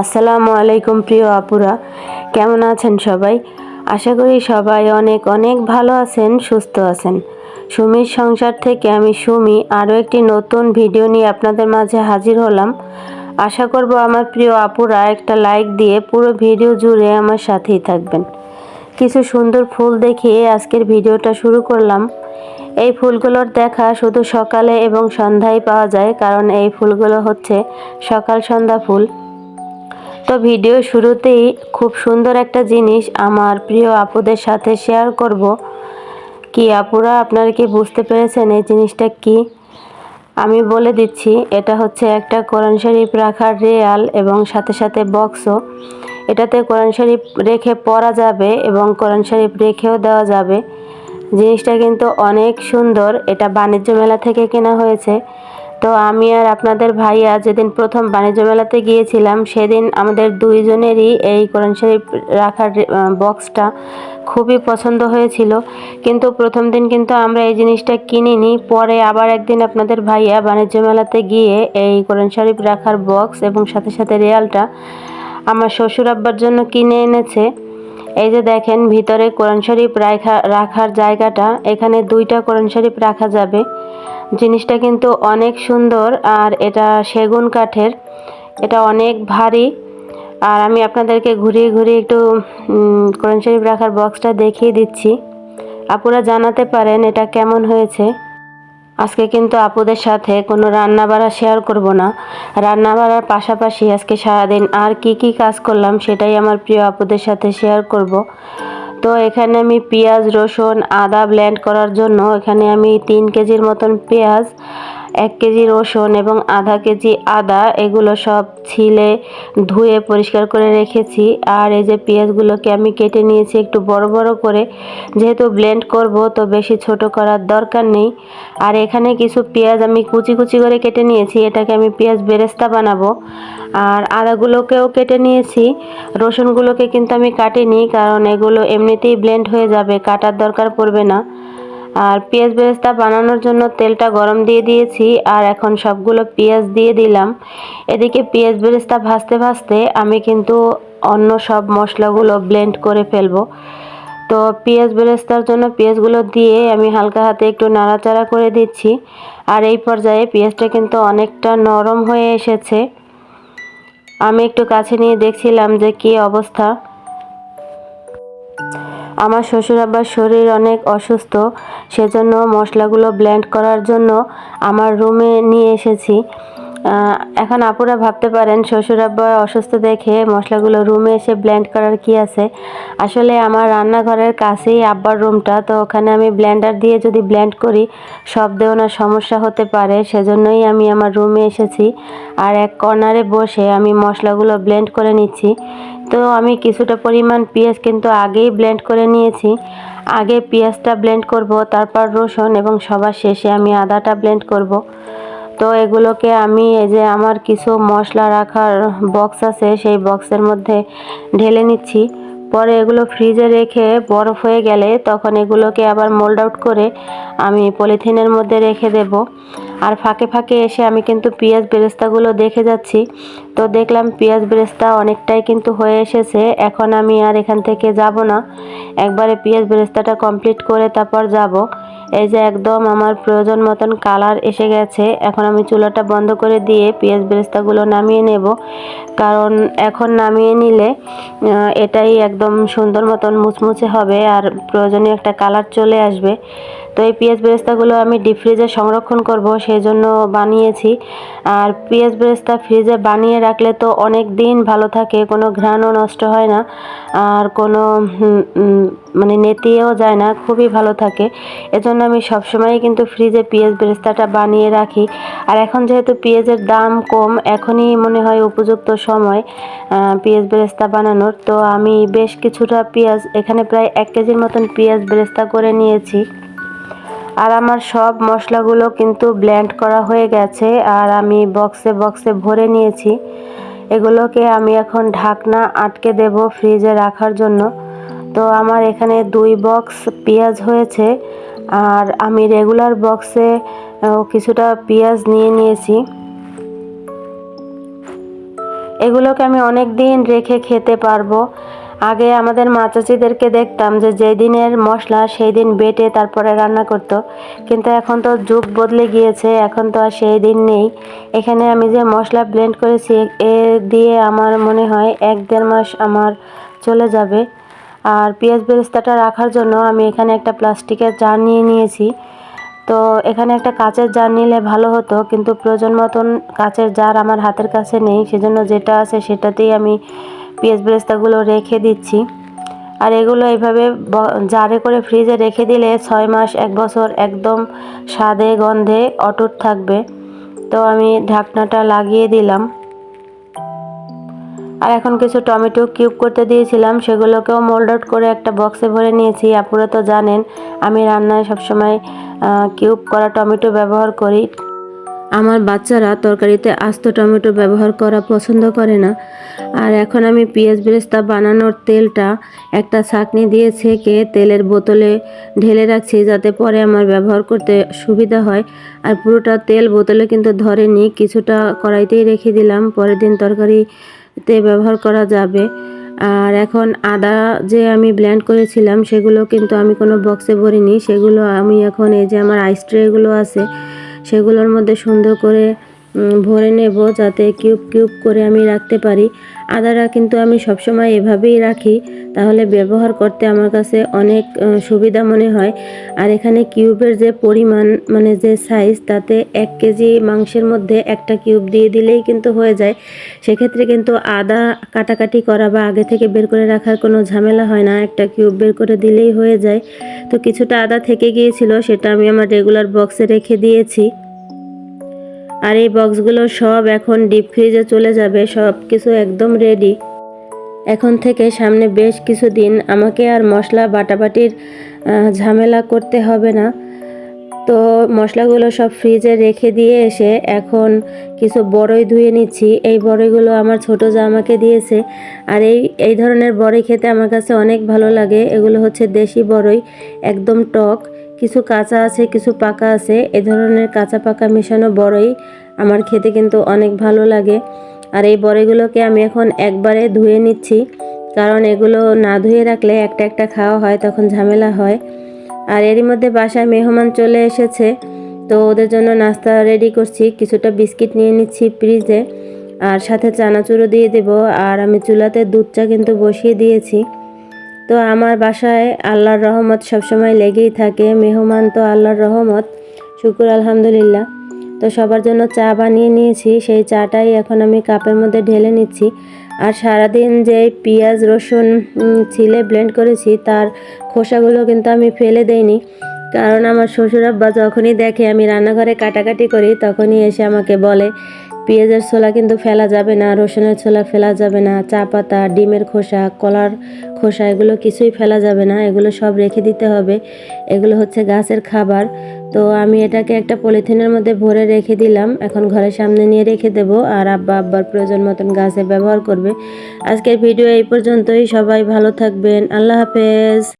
আসসালামু আলাইকুম প্রিয় আপুরা, কেমন আছেন সবাই? আশা করি সবাই অনেক অনেক ভালো আছেন, সুস্থ আছেন। সুমির সংসার থেকে আমি সুমি আরও একটি নতুন ভিডিও নিয়ে আপনাদের মাঝে হাজির হলাম। আশা করব আমার প্রিয় আপুরা একটা লাইক দিয়ে পুরো ভিডিও জুড়ে আমার সাথেই থাকবেন। কিছু সুন্দর ফুল দেখিয়ে আজকের ভিডিওটা শুরু করলাম। এই ফুলগুলোর দেখা শুধু সকালে এবং সন্ধ্যায় পাওয়া যায়, কারণ এই ফুলগুলো হচ্ছে সকাল সন্ধ্যা ফুল। তো ভিডিও শুরুতেই খুব সুন্দর একটা জিনিস আমার প্রিয় আপুদের সাথে শেয়ার করব। কি আপুরা আপনারা কি বুঝতে পেরেছেন এই জিনিসটা কি? আমি বলে দিচ্ছি, এটা হচ্ছে একটা কোরআন শরীফ রাখার রেয়াল এবং সাথে সাথে বক্সও। এটাতে কোরআন শরীফ রেখে পড়া যাবে এবং কোরআন শরীফ রেখেও দেওয়া যাবে। জিনিসটা কিন্তু অনেক সুন্দর। এটা বাণিজ্য মেলা থেকে কেনা হয়েছে। তো আমি আর আপনাদের ভাইয়া যেদিন প্রথম বাণিজ্য মেলাতে গিয়েছিলাম, সেদিন আমাদের দুইজনেরই এই কোরআন শরীফ রাখার বক্সটা খুবই পছন্দ হয়েছিল। কিন্তু প্রথম দিন কিন্তু আমরা এই জিনিসটা কিনিনি। পরে আবার একদিন আপনাদের ভাইয়া বাণিজ্য মেলাতে গিয়ে এই কোরআন শরীফ রাখার বক্স এবং সাথে সাথে রেয়ালটা আমার শ্বশুর আব্বার জন্য কিনে এনেছে। এই যে দেখেন, ভিতরে কোরআন শরীফ রাখা রাখার জায়গাটা, এখানে দুইটা কোরআন শরীফ রাখা যাবে। জিনিসটা কিন্তু অনেক সুন্দর, আর এটা সেগুন কাঠের। এটা অনেক ভারী। আর আমি আপনাদেরকে ঘুরিয়ে ঘুরিয়ে একটু কোরআন শরীফ রাখার বক্সটা দেখিয়ে দিচ্ছি। আপুরা জানাতে পারেন এটা কেমন হয়েছে। আজকে কিন্তু আপুদের সাথে কোনো রান্না বাড়া শেয়ার করব না। রান্না বাড়ার পাশাপাশি আজকে সারাদিন আর কি কি কাজ করলাম সেটাই আমার প্রিয় আপুদের সাথে শেয়ার করব। তো এখানে আমি পেঁয়াজ, রসুন, আদা ব্ল্যান্ড করার জন্য এখানে আমি তিন কেজির মতন পেঁয়াজ এক কেজি রসুন এবং আধা কেজি আদা, এগুলো সব ছিলে, ধুয়ে পরিষ্কার করে রেখেছি। আর এই যে পেঁয়াজগুলোকে আমি কেটে নিয়েছি একটু বড় বড় করে। যেহেতু ব্লেন্ড করব, তো বেশি ছোট করার দরকার নেই। আর এখানে কিছু পেঁয়াজ আমি কুচি কুচি করে কেটে নিয়েছি, এটাকে আমি পেঁয়াজ বেরেস্তা বানাবো। আর আদাগুলোকেও কেটে নিয়েছি। রসুনগুলোকে কিন্তু আমি কাটিনি, কারণ এগুলো এমনিতেই ব্লেন্ড হয়ে যাবে, কাটার দরকার পড়বে না। আর পেঁয়াজ বেরেস্তা বানানোর জন্য তেলটা গরম দিয়ে দিয়েছি, আর এখন সবগুলো পেঁয়াজ দিয়ে দিলাম। এদিকে পেঁয়াজ বেরেস্তা ভাজতে ভাজতে আমি কিন্তু অন্য সব মশলাগুলো ব্লেন্ড করে ফেলব। তো পেঁয়াজ বেরেস্তার জন্য পেঁয়াজগুলো দিয়ে আমি হালকা হাতে একটু নাড়াচাড়া করে দিচ্ছি, আর এই পর্যায়ে পেঁয়াজটা কিন্তু অনেকটা নরম হয়ে এসেছে। আমি একটু কাছে নিয়ে দেখছিলাম যে কী অবস্থা। আমার শ্বশুর আব্বার শরীর অনেক অসুস্থ, সেজন্য মশলাগুলো ব্লেন্ড করার জন্য আমার রুমে নিয়ে এসেছি। এখন আপুরা ভাবতে পারেন শ্বশুর আব্বা অসুস্থ দেখে মশলাগুলো রুমে এসে ব্লেন্ড করার কি আছে? আসলে আমার রান্নাঘরের কাছেই আব্বার রুমটা তো ওখানে আমি ব্লেন্ডার দিয়ে যদি ব্লেন্ড করি শব্দে ওনার সমস্যা হতে পারে, সেজন্যই আমি আমার রুমে এসেছি। আর এক কর্নারে বসে আমি মশলাগুলো ব্লেন্ড করে নিচ্ছি। তো আমি কিছুটা পরিমাণ পেঁয়াজ কিন্তু আগেই ব্লেন্ড করে নিয়েছি। আগে পেঁয়াজটা ব্লেন্ড করব, তারপর রসুন এবং সবার শেষে আমি আদাটা ব্লেন্ড করব। তো এগুলোকে আমি এই যে আমার কিছু মশলা রাখার বক্স আছে, সেই বক্সের মধ্যে ঢেলে নিচ্ছি। পরে এগুলো ফ্রিজে রেখে বরফ হয়ে গেলে তখন এগুলোকে আবার মোল্ড আউট করে আমি পলিথিনের মধ্যে রেখে দেব। আর ফাঁকে ফাঁকে এসে আমি কিন্তু পেঁয়াজ বেরেস্তাগুলো দেখে যাচ্ছি। তো দেখলাম পেঁয়াজ বেরেস্তা অনেকটাই কিন্তু হয়ে এসেছে। এখন আমি আর এখান থেকে যাব না। একবারে পেঁয়াজ বেরেস্তাটা কমপ্লিট করে তারপর যাব। এই যে একদম আমার প্রয়োজন মতন কালার এসে গেছে। এখন আমি চুলাটা বন্ধ করে দিয়ে পেঁয়াজ বেরেস্তাগুলো নামিয়ে নেব। কারণ এখন নামিয়ে নিলে এটাই একদম সুন্দর মতন মুচমুচে হবে আর প্রয়োজনীয় একটা কালার চলে আসবে। তো এই পেঁয়াজ বেরেস্তাগুলো আমি ডিপ ফ্রিজে সংরক্ষণ করব সেই জন্য বানিয়েছি। আর পেঁয়াজ বেরেস্তা ফ্রিজে বানিয়ে রাখলে তো অনেক দিন ভালো থাকে, কোনো ঘ্রাণও নষ্ট হয় না। আর কোনো মানে নেতিয়েও যায় না, খুবই ভালো থাকে। এজন্য আমি সবসময় কিন্তু ফ্রিজে পেঁয়াজ বেরেস্তাটা বানিয়ে রাখি। আর এখন যেহেতু পেঁয়াজের দাম কম, এখনই মনে হয় উপযুক্ত সময় পেঁয়াজ বেরেস্তা বানানোর। তো আমি বেশ কিছুটা পেঁয়াজ, এখানে প্রায় এক কেজির মতন পেঁয়াজ বেরেস্তা করে নিয়েছি। আর আমার সব মশলাগুলো কিন্তু ব্লেন্ড করা হয়ে গেছে আর আমি বক্সে বক্সে ভরে নিয়েছি। এগুলোকে আমি এখন ঢাকনা আটকে দেব ফ্রিজে রাখার জন্য। তো আমার এখানে দুই বক্স পেঁয়াজ হয়েছে আর আমি রেগুলার বক্সে কিছুটা পেঁয়াজ নিয়ে নিয়েছি। এগুলোকে আমি অনেক দিন রেখে খেতে পারব। আগে আমাদের মা চাচিদেরকে দেখতাম যে যেই দিনের মশলা, সেই দিন বেটে তারপরে রান্না করত। কিন্তু এখন তো যুগ বদলে গিয়েছে, এখন তো আর সেই দিন নেই। এখানে আমি যে মশলা ব্লেন্ড করেছি, এ দিয়ে আমার মনে হয় এক দেড় মাস আমার চলে যাবে। আর পেঁয়াজ বেরেস্তাটা রাখার জন্য আমি এখানে একটা প্লাস্টিকের জার নিয়ে নিয়েছি। তো এখানে একটা কাঁচের জার নিলে ভালো হতো, কিন্তু প্রয়োজন মতন কাচের জার আমার হাতের কাছে নেই। সেজন্য যেটা আছে সেটাতেই আমি পেঁয়াজ বেরেস্তাগুলো রেখে দিচ্ছি। আর এগুলো এইভাবে জারে করে ফ্রিজে রেখে দিলে ছয় মাস, এক বছর একদম স্বাদে, গন্ধে অটুট থাকবে। তো আমি ঢাকনাটা লাগিয়ে দিলাম। আর এখন কিছু টমেটো কিউব করতে দিয়েছিলাম, সেগুলোকেও মোল্ড আউট করে একটা বক্সে ভরে নিয়েছি। আপুরা তো জানেন, আমি রান্নায় সবসময় কিউব করা টমেটো ব্যবহার করি। আমার বাচ্চারা তরকারিতে আস্ত টমেটো ব্যবহার করা পছন্দ করে না। আর এখন আমি পেঁয়াজ বেরেস্তা বানানোর তেলটা একটা ছাঁকনি দিয়ে ছেঁকে তেলের বোতলে ঢেলে রাখছি যাতে পরে আমার ব্যবহার করতে সুবিধা হয়। আর পুরোটা তেল বোতলে কিন্তু ধরেনি, কিছুটা কড়াইতেই রেখে দিলাম। পরের দিন তরকারিতে ব্যবহার করা যাবে। আর এখন আদা যে আমি ব্ল্যান্ড করেছিলাম, সেগুলো কিন্তু আমি কোনো বক্সে ভরিনি। সেগুলো আমি এখন এই যে আমার আইস ট্রেগুলো আছে সেগুলোর মধ্যে সুন্দর করে ভরে নেব যাতে কিউব কিউব করে আমি রাখতে পারি। আদাটা কিন্তু আমি সবসময় এভাবেই রাখি, তাহলে ব্যবহার করতে আমার কাছে অনেক সুবিধা মনে হয়। আর এখানে কিউবের যে পরিমাণ মানে যে সাইজ তাতে এক কেজি মাংসের মধ্যে একটা কিউব দিয়ে দিলেই কিন্তু হয়ে যায়। সেক্ষেত্রে কিন্তু আদা কাটাকাটি করা বা আগে থেকে বের করে রাখার কোনো ঝামেলা হয় না, একটা কিউব বের করে দিলেই হয়ে যায়। তো কিছুটা আদা থেকে গিয়েছিল, সেটা আমি আমার রেগুলার বক্সে রেখে দিয়েছি। আর এই বক্সগুলো সব এখন ডিপ ফ্রিজে চলে যাবে, সব কিছু একদম রেডি এখন থেকে সামনে বেশ কিছু দিন আমাকে আর মশলা বাটাবাটির ঝামেলা করতে হবে না। তো মশলাগুলো সব ফ্রিজে রেখে দিয়ে এসে এখন কিছু বড়ই ধুয়ে নিচ্ছি। এই বড়ইগুলো আমার ছোট যা আমাকে দিয়েছে। আর এই এই ধরনের বড়ই খেতে আমার কাছে অনেক ভালো লাগে। এগুলো হচ্ছে দেশি বড়ই, একদম টক। কিছু কাঁচা আছে, কিছু পাকা আছে। এ ধরনের কাঁচা পাকা মেশানো বড়ই আমার খেতে কিন্তু অনেক ভালো লাগে। আর এই বড়িগুলোকে আমি এখন একবারে ধুয়ে নিচ্ছি। কারণ এগুলো না ধুয়ে রাখলে একটা একটা খাওয়া হয়, তখন ঝামেলা হয়। আর এরই মধ্যে বাসায় মেহমান চলে এসেছে। তো ওদের জন্য নাস্তা রেডি করছি। কিছুটা বিস্কিট নিয়ে নিচ্ছি ফ্রিজে। আর সাথে চানাচুরো দিয়ে দেব। আর আমি চুলাতে দুধ চা কিন্তু বসিয়ে দিয়েছি। তো আমার বাসায় আল্লাহর রহমত সবসময় লেগেই থাকে, মেহমান তো আল্লাহর রহমত, শুকুর আলহামদুলিল্লাহ। তো সবার জন্য চা বানিয়ে নিয়েছি, সেই চাটাই এখন আমি কাপের মধ্যে ঢেলে নিচ্ছি। আর সারাদিন যে পেঁয়াজ, রসুন ছিলে ব্লেন্ড করেছি, তার খোসাগুলো কিন্তু আমি ফেলে দেইনি। কারণ আমার শ্বশুর আব্বা যখনই দেখে আমি রান্নাঘরে কাটাকাটি করি, তখনই এসে আমাকে বলে পেঁয়াজের ছোলা কিন্তু ফেলা যাবে না, রসুনের ছোলা ফেলা যাবে না, চা পাতা, ডিমের খোসা, কলার খোসা, এগুলো কিছুই ফেলা যাবে না, এগুলো সব রেখে দিতে হবে। এগুলো হচ্ছে গাছের খাবার। তো আমি এটাকে একটা পলিথিনের মধ্যে ভরে রেখে দিলাম, এখন ঘরের সামনে নিয়ে রেখে দেব, আর আব্বা আব্বার প্রয়োজন মতন গাছে ব্যবহার করবে। আজকের ভিডিও এই পর্যন্তই, সবাই ভালো থাকবেন, আল্লাহ হাফেজ।